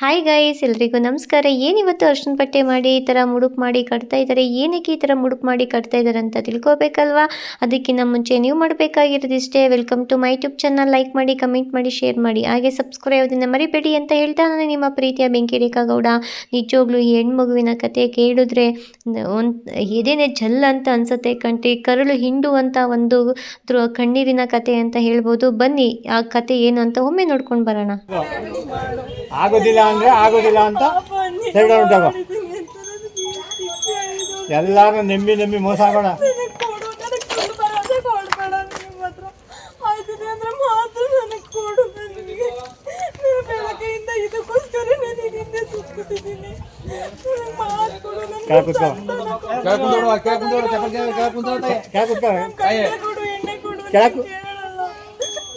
Hi guys ಎಲ್ರಿಗೂ ನಮಸ್ಕಾರ. ಏನಿವತ್ತು ಅರ್ಶಿನ ಪಟ್ಟೆ ಮಾಡಿ ಈ ಥರ ಮುಡುಪು ಮಾಡಿ ಕಟ್ತಾ ಇದ್ದಾರೆ ಏನಕ್ಕೆ ಈ ಥರ ಮುಡುಪು ಮಾಡಿ ಕಟ್ತಾ ಇದ್ದಾರೆ ಅಂತ ತಿಳ್ಕೊಬೇಕಲ್ವಾ? ಅದಕ್ಕಿಂತ ಮುಂಚೆ ನೀವು ಮಾಡಬೇಕಾಗಿರೋದು ಇಷ್ಟೇ welcome to my YouTube channel like ಮಾಡಿ ಕಮೆಂಟ್ ಮಾಡಿ ಶೇರ್ ಮಾಡಿ. ಹಾಗೆ ಸಬ್ಸ್ಕ್ರೈಬ್ ಅದನ್ನು ಮರಿಬೇಡಿ ಅಂತ ಹೇಳ್ತಾ ನಾನು ನಿಮ್ಮ ಪ್ರೀತಿಯ ಬೆಂಕಿ ರೇಖಾಗೌಡ ನಿಜವಾಗ್ಲೂ ಈ ಹೆಣ್ಮಗುವಿನ ಕತೆ ಕೇಳಿದ್ರೆ ಒಂದು ಎದೆನೆ ಜಲ್ ಅಂತ ಅನ್ಸುತ್ತೆ ಕಂಟ್ರಿ ಕರುಳು ಹಿಂಡುವಂಥ ಒಂದು ಕಣ್ಣೀರಿನ ಕತೆ ಅಂತ ಹೇಳ್ಬೋದು. ಬನ್ನಿ, ಆ ಕತೆ ಏನು ಅಂತ ಒಮ್ಮೆ ನೋಡ್ಕೊಂಡು ಬರೋಣ. ಆಗೋದಿಲ್ಲ. ಅಂದ್ರೆ ಆಗೋದಿಲ್ಲ ಅಂತ ಸೈಡ್ ಔಟ್ ಎಲ್ಲರೂ ಎಲ್ಲಾರು ನಂಬಿ ಮೋಸ ಆಗೋಣ ಕೆಳಗೆ ಕೂತ್ಕೋ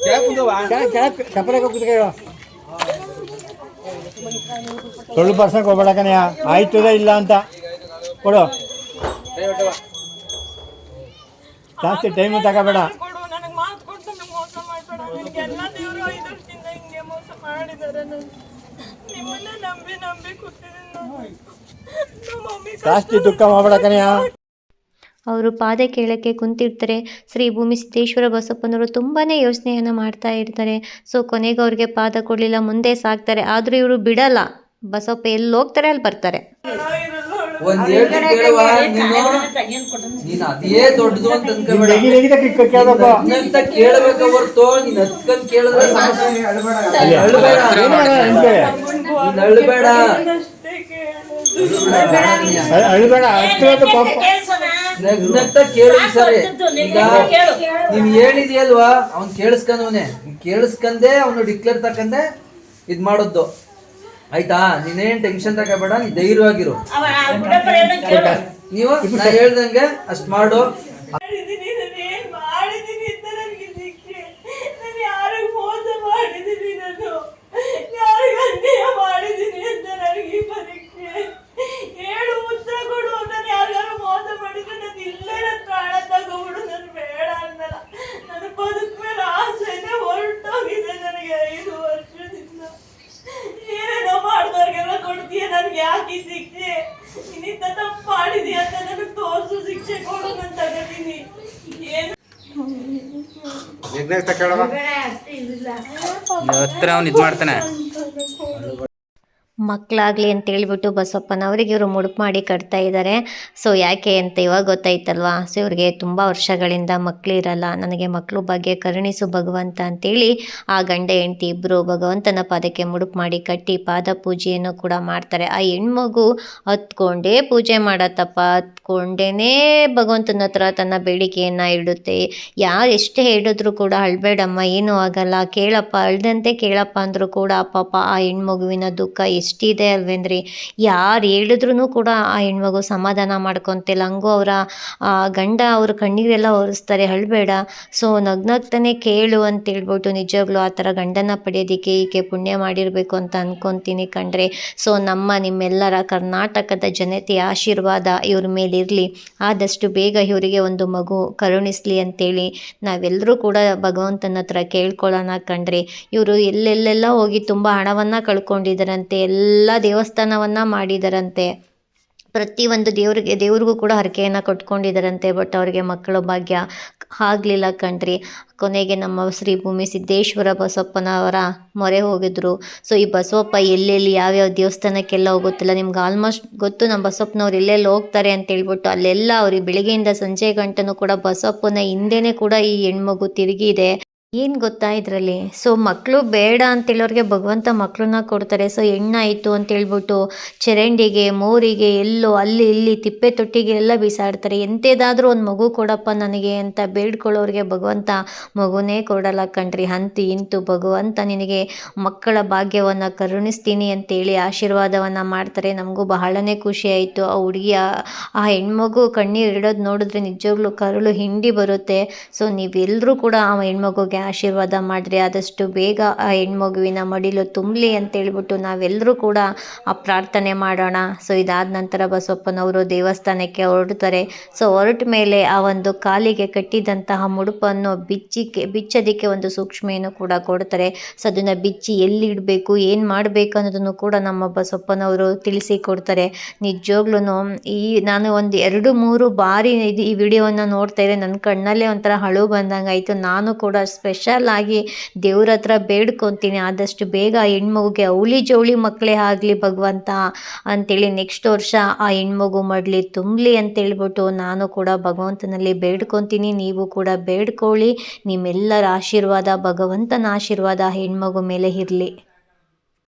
ಕೆಳಗೆ ಕೂತ್ಕೋ ಕೆಳಗೆ ಪರ್ಸೆಂಟ್ ಹೋಗ್ಬೇಡ ಕಣಯ್ಯ. ಆಯ್ತದ ಇಲ್ಲ ಅಂತ. ಕೊಡು. ಜಾಸ್ತಿ ಟೈಮ್ ತಗೋಬೇಡ. ಜಾಸ್ತಿ ದುಃಖ ಮಾಡಬೇಡ ಕಣಯ್ಯ. ಅವರು ಪಾದ ಕೇಳಕ್ಕೆ ಕುಂತಿರ್ತಾರೆ ಶ್ರೀ ಭೂಮಿ ಸಿದ್ದೇಶ್ವರ ಬಸಪ್ಪನವರು ತುಂಬಾ ಯೋಚನೆಯನ್ನು ಮಾಡ್ತಾ ಇರ್ತಾರೆ ಸೊ ಕೊನೆಗೆ ಅವ್ರಿಗೆ ಪಾದ ಕೊಡಲಿಲ್ಲ ಮುಂದೆ ಸಾಕ್ತಾರೆ ಆದರೂ ಇವರು ಬಿಡಲ್ಲ ಬಸಪ್ಪ ಎಲ್ಲಿ ಹೋಗ್ತಾರೆ ಅಲ್ಲಿ ಬರ್ತಾರೆ ಕೇಳ್ಬೇಕು ಅಳ್ಬೇಡ ಪಾಪ. ನಗ್ನಗ್ತ ಕೇಳು ಸರಿ ಈಗ ನೀವ್ ಹೇಳಿದ್ಯಲ್ವಾ? ಅವ್ನ್ ಕೇಳಿಸ್ಕೊಂಡವನೆ ಕೇಳಿಸ್ಕಂದೆ ಅವನು ಡಿಕ್ಲೇರ್ ತಕಂದೆ ಇದ್ ಮಾಡೋದು ಆಯ್ತಾ? ನೀನೇನ್ ಟೆನ್ಷನ್ ತಗೋಬೇಡ ನೀ ಧೈರ್ಯವಾಗಿರು. ನೀವು ನಾ ಹೇಳ್ದಂಗೆ ಅಷ್ಟ್ ಮಾಡು ಮಾಡಿದ್ದೀನಿ ನಾನು ಏನ್ ಮಾಡಿದ್ದೀನಿ ಅಂತ ನನಗೆ ಶಿಕ್ಷೆ ನಾನು ಯಾರಿಗೆ ಮೋಸ ಮಾಡಿದ್ದೀನಿ ನಾನು ಯಾರಿಗೆ ಅನ್ಯಾಯ ಮಾಡಿದ್ದೀನಿ ಅಂತ ನನಗೆ ಈ ಪರೀಕ್ಷೆ ಹೇಳು ಉತ್ತರ ಕೊಡು ನಾನು ಯಾರಿಗಾರು ಮೋಸ ಮಾಡಿದ್ರೆ ನಾನು ಇಲ್ಲೇ ನನ್ನ ಪ್ರಾಣ ತಗೋಬಿಡು ನಾನು ಬೇಡ ಅನ್ನಲ್ಲ ನನ್ನ ಬದುಕ್ ಮೇಲೆ ಆಸೆನೇ ಹೊರಟೋಗಿದೆ ನನಗೆ ಐದು ವರ್ಷದಿಂದ ಏನೇನೋ ಮಾಡಿದವ್ರಿಗೆಲ್ಲ ಕೊಡ್ತೀಯ ನನ್ಗೆ ಯಾಕೆ ಈ ಶಿಕ್ಷೆ ನೀನಿಂತ ತಪ್ಪು ಮಾಡಿದೀಯ ಅಂತ ನನಗೆ ತೋರಿಸು ಶಿಕ್ಷೆ ಕೊಡು ನಾನು ತಗೋತೀನಿ ಏನು ಹತ್ರ ಅವ್ನು ಇದು ಮಾಡ್ತಾನೆ. ಮಕ್ಕಳಾಗಲಿ ಅಂತ ಹೇಳ್ಬಿಟ್ಟು ಬಸಪ್ಪನವರಿಗೆ ಇವರು ಮುಡುಪು ಮಾಡಿ ಕಟ್ತಾ ಇದ್ದಾರೆ ಸೊ ಯಾಕೆ ಅಂತ ಇವಾಗ ಗೊತ್ತಾಯ್ತಲ್ವಾ? ಸೊ ಇವ್ರಿಗೆ ತುಂಬ ವರ್ಷಗಳಿಂದ ಮಕ್ಕಳಿರಲ್ಲ ನನಗೆ ಮಕ್ಕಳು ಬಗ್ಗೆ ಕರುಣಿಸು ಭಗವಂತ ಅಂತೇಳಿ ಆ ಗಂಡ, ಹೆಂಡತಿ ಇಬ್ಬರು ಭಗವಂತನ ಪಾದಕ್ಕೆ ಮುಡುಪು ಮಾಡಿ ಕಟ್ಟಿ ಪಾದ ಪೂಜೆಯನ್ನು ಕೂಡ ಮಾಡ್ತಾರೆ. ಆ ಹೆಣ್ಮಗು ಹತ್ಕೊಂಡೇ ಪೂಜೆ ಮಾಡತ್ತಪ್ಪ. ಹತ್ಕೊಂಡೇ ಭಗವಂತನ ಹತ್ರ ತನ್ನ ಬೇಡಿಕೆಯನ್ನು ಇಡುತ್ತೆ. ಯಾರು ಎಷ್ಟು ಹೇಳಿದ್ರು ಕೂಡ ಅಳ್ಬೇಡಮ್ಮ, ಏನೂ ಆಗಲ್ಲ. ಕೇಳಪ್ಪ, ಅಳ್ದಂತೆ ಕೇಳಪ್ಪ ಅಂದರೂ ಕೂಡ ಪಾಪ ಆ ಹೆಣ್ಮಗುವಿನ ದುಃಖ ಎಷ್ಟಿದೆ ಅಲ್ವೇನ್ರಿ? ಯಾರು ಹೇಳಿದ್ರು ಕೂಡ ಆ ಹೆಣ್ಮಗು ಸಮಾಧಾನ ಮಾಡ್ಕೊತಿಲ್ಲ. ಹಂಗೂ ಅವರ ಗಂಡ ಅವ್ರ ಕಣ್ಣೀರೆಲ್ಲ ಒರೆಸ್ತಾರೆ. ಹಳ್ಬೇಡ. ಸೊ ನಗ್ನಗ್ತಾನೆ ಕೇಳು ಅಂತ ಹೇಳ್ಬಿಟ್ಟು ನಿಜವಾಗ್ಲೂ ಆ ಥರ ಗಂಡನ ಪಡೆಯೋದಕ್ಕೆ ಈಕೆ ಪುಣ್ಯ ಮಾಡಿರಬೇಕು ಅಂತ ಅನ್ಕೊತೀನಿ ಕಂಡ್ರೆ ಸೊ ನಮ್ಮ ನಿಮ್ಮೆಲ್ಲರ ಕರ್ನಾಟಕದ ಜನತೆಯ ಆಶೀರ್ವಾದ ಇವ್ರ ಮೇಲಿರಲಿ. ಆದಷ್ಟು ಬೇಗ ಇವರಿಗೆ ಒಂದು ಮಗು ಕರುಣಿಸ್ಲಿ ಅಂತೇಳಿ ನಾವೆಲ್ಲರೂ ಕೂಡ ಭಗವಂತನ ಹತ್ರ ಕೇಳ್ಕೊಳ್ಳೋಣ ಕಂಡ್ರೆ ಇವರು ಎಲ್ಲೆಲ್ಲೆಲ್ಲ ಹೋಗಿ ತುಂಬ ಹಣವನ್ನು ಕಳ್ಕೊಂಡಿದ್ದಾರಂತೆ. ಎಲ್ಲ ದೇವಸ್ಥಾನವನ್ನು ಮಾಡಿದರಂತೆ. ಪ್ರತಿಯೊಂದು ದೇವರಿಗೆ, ದೇವ್ರಿಗೂ ಕೂಡ ಹರಕೆಯನ್ನು ಕೊಟ್ಕೊಂಡಿದ್ದಾರಂತೆ ಬಟ್ ಅವರಿಗೆ ಮಕ್ಕಳ ಭಾಗ್ಯ ಆಗಲಿಲ್ಲ ಕಣ್ರಿ. ಕೊನೆಗೆ ನಮ್ಮ ಶ್ರೀ ಭೂಮಿ ಸಿದ್ದೇಶ್ವರ ಬಸಪ್ಪನವರ ಮೊರೆ ಹೋಗಿದ್ರು. ಸೊ ಈ ಬಸವಪ್ಪ ಎಲ್ಲೆಲ್ಲಿ ಯಾವ್ಯಾವ ದೇವಸ್ಥಾನಕ್ಕೆಲ್ಲ ಹೋಗುತ್ತಿಲ್ಲ, ನಿಮ್ಗೆ ಆಲ್ಮೋಸ್ಟ್ ಗೊತ್ತು ನಮ್ಮ ಬಸಪ್ಪನವ್ರು ಎಲ್ಲೆಲ್ಲಿ ಹೋಗ್ತಾರೆ ಅಂತ ಹೇಳ್ಬಿಟ್ಟು, ಅಲ್ಲೆಲ್ಲ ಅವ್ರಿಗೆ ಬೆಳಗ್ಗೆಯಿಂದ ಸಂಜೆ ಗಂಟನೂ ಕೂಡ ಬಸಪ್ಪನ ಹಿಂದೆನೇ ಕೂಡ ಈ ಹೆಣ್ಮಗು ತಿರುಗಿದೆ. ಏನು ಗೊತ್ತಾ ಇದರಲ್ಲಿ? ಸೊ ಮಕ್ಕಳು ಬೇಡ ಅಂತೇಳೋರಿಗೆ ಭಗವಂತ ಮಕ್ಕಳನ್ನ ಕೊಡ್ತಾರೆ. ಸೊ ಹೆಣ್ಣಾಯಿತು ಅಂತೇಳ್ಬಿಟ್ಟು ಚರಂಡಿಗೆ, ಮೋರಿಗೆ, ಎಲ್ಲೋ, ಅಲ್ಲಿ, ಇಲ್ಲಿ, ತಿಪ್ಪೆ ತೊಟ್ಟಿಗೆ ಎಲ್ಲ ಬಿಸಾಡ್ತಾರೆ. ಎಂಥದಾದ್ರೂ ಒಂದು ಮಗು ಕೊಡಪ್ಪ ನನಗೆ ಅಂತ ಬೇಡ್ಕೊಳ್ಳೋರಿಗೆ ಭಗವಂತ ಮಗುನೇ ಕೊಡಲ್ಲ. ಕಣ್ರಿ, ಹಂತಿ, ಇಂತು, ಭಗವಂತ ನಿನಗೆ ಮಕ್ಕಳ ಭಾಗ್ಯವನ್ನು ಕರುಣಿಸ್ತೀನಿ ಅಂತೇಳಿ ಆಶೀರ್ವಾದವನ್ನು ಮಾಡ್ತಾರೆ. ನಮಗೂ ಬಹಳನೇ ಖುಷಿ ಆಯಿತು. ಆ ಹುಡುಗಿಯ ಆ ಹೆಣ್ಮಗು ಕಣ್ಣೀರು ಇಡೋದು ನೋಡಿದ್ರೆ ನಿಜವಾಗ್ಲೂ ಕರುಳು ಹಿಂಡಿ ಬರುತ್ತೆ. ಸೊ ನೀವೆಲ್ಲರೂ ಕೂಡ ಆ ಹೆಣ್ಮಗುಗೆ ಆಶೀರ್ವಾದ ಮಾಡಿರಿ. ಆದಷ್ಟು ಬೇಗ ಆ ಹೆಣ್ಮಗುವಿನ ಮಡಿಲು ತುಂಬಲಿ ಅಂತೇಳ್ಬಿಟ್ಟು ನಾವೆಲ್ಲರೂ ಕೂಡ ಆ ಪ್ರಾರ್ಥನೆ ಮಾಡೋಣ. ಸೊ ಇದಾದ ನಂತರ ಬಸವಪ್ಪನವರು ದೇವಸ್ಥಾನಕ್ಕೆ ಹೊರಡ್ತಾರೆ. ಸೊ ಹೊರಟ ಮೇಲೆ ಆ ಒಂದು ಕಾಲಿಗೆ ಕಟ್ಟಿದಂತಹ ಮುಡುಪನ್ನು ಬಿಚ್ಚಿಕ್ಕೆ ಬಿಚ್ಚೋದಕ್ಕೆ ಒಂದು ಸೂಕ್ಷ್ಮೆಯನ್ನು ಕೂಡ ಕೊಡ್ತಾರೆ. ಸೊ ಅದನ್ನು ಬಿಚ್ಚಿ ಎಲ್ಲಿ ಇಡಬೇಕು ಏನು ಮಾಡಬೇಕು ಅನ್ನೋದನ್ನು ಕೂಡ ನಮ್ಮ ಬಸಪ್ಪನವರು ತಿಳಿಸಿ ಕೊಡ್ತಾರೆ. ನಿಜವಾಗ್ಲೂ ಈ ನಾನು ಒಂದು ಎರಡು, ಮೂರು ಬಾರಿ ಇದು ಈ ವಿಡಿಯೋವನ್ನು ನೋಡ್ತಾ ಇದ್ದೆ ನನ್ನ ಕಣ್ಣಲ್ಲೇ ಒಂಥರ ಹಳು ಬಂದಂಗೆ ಆಯಿತು ನಾನು ಕೂಡ ಸ್ಪೆಷಲ್ ಆಗಿ ದೇವ್ರ ಹತ್ರ ಬೇಡ್ಕೊತೀನಿ, ಆದಷ್ಟು ಬೇಗ ಹೆಣ್ಮಗುಗೆ ಅವಳಿ ಜವಳಿ ಮಕ್ಕಳೇ ಆಗಲಿ ಭಗವಂತ ಅಂತೇಳಿ ನೆಕ್ಸ್ಟ್ ವರ್ಷ ಆ ಹೆಣ್ಮಗು ಮಾಡಲಿ ತುಂಬಲಿ ಅಂತೇಳ್ಬಿಟ್ಟು ನಾನು ಕೂಡ ಭಗವಂತನಲ್ಲಿ ಬೇಡ್ಕೊತೀನಿ, ನೀವು ಕೂಡ ಬೇಡ್ಕೊಳ್ಳಿ, ನಿಮ್ಮೆಲ್ಲರ ಆಶೀರ್ವಾದ ಭಗವಂತನ ಆಶೀರ್ವಾದ ಹೆಣ್ಮಗು ಮೇಲೆ ಇರಲಿ.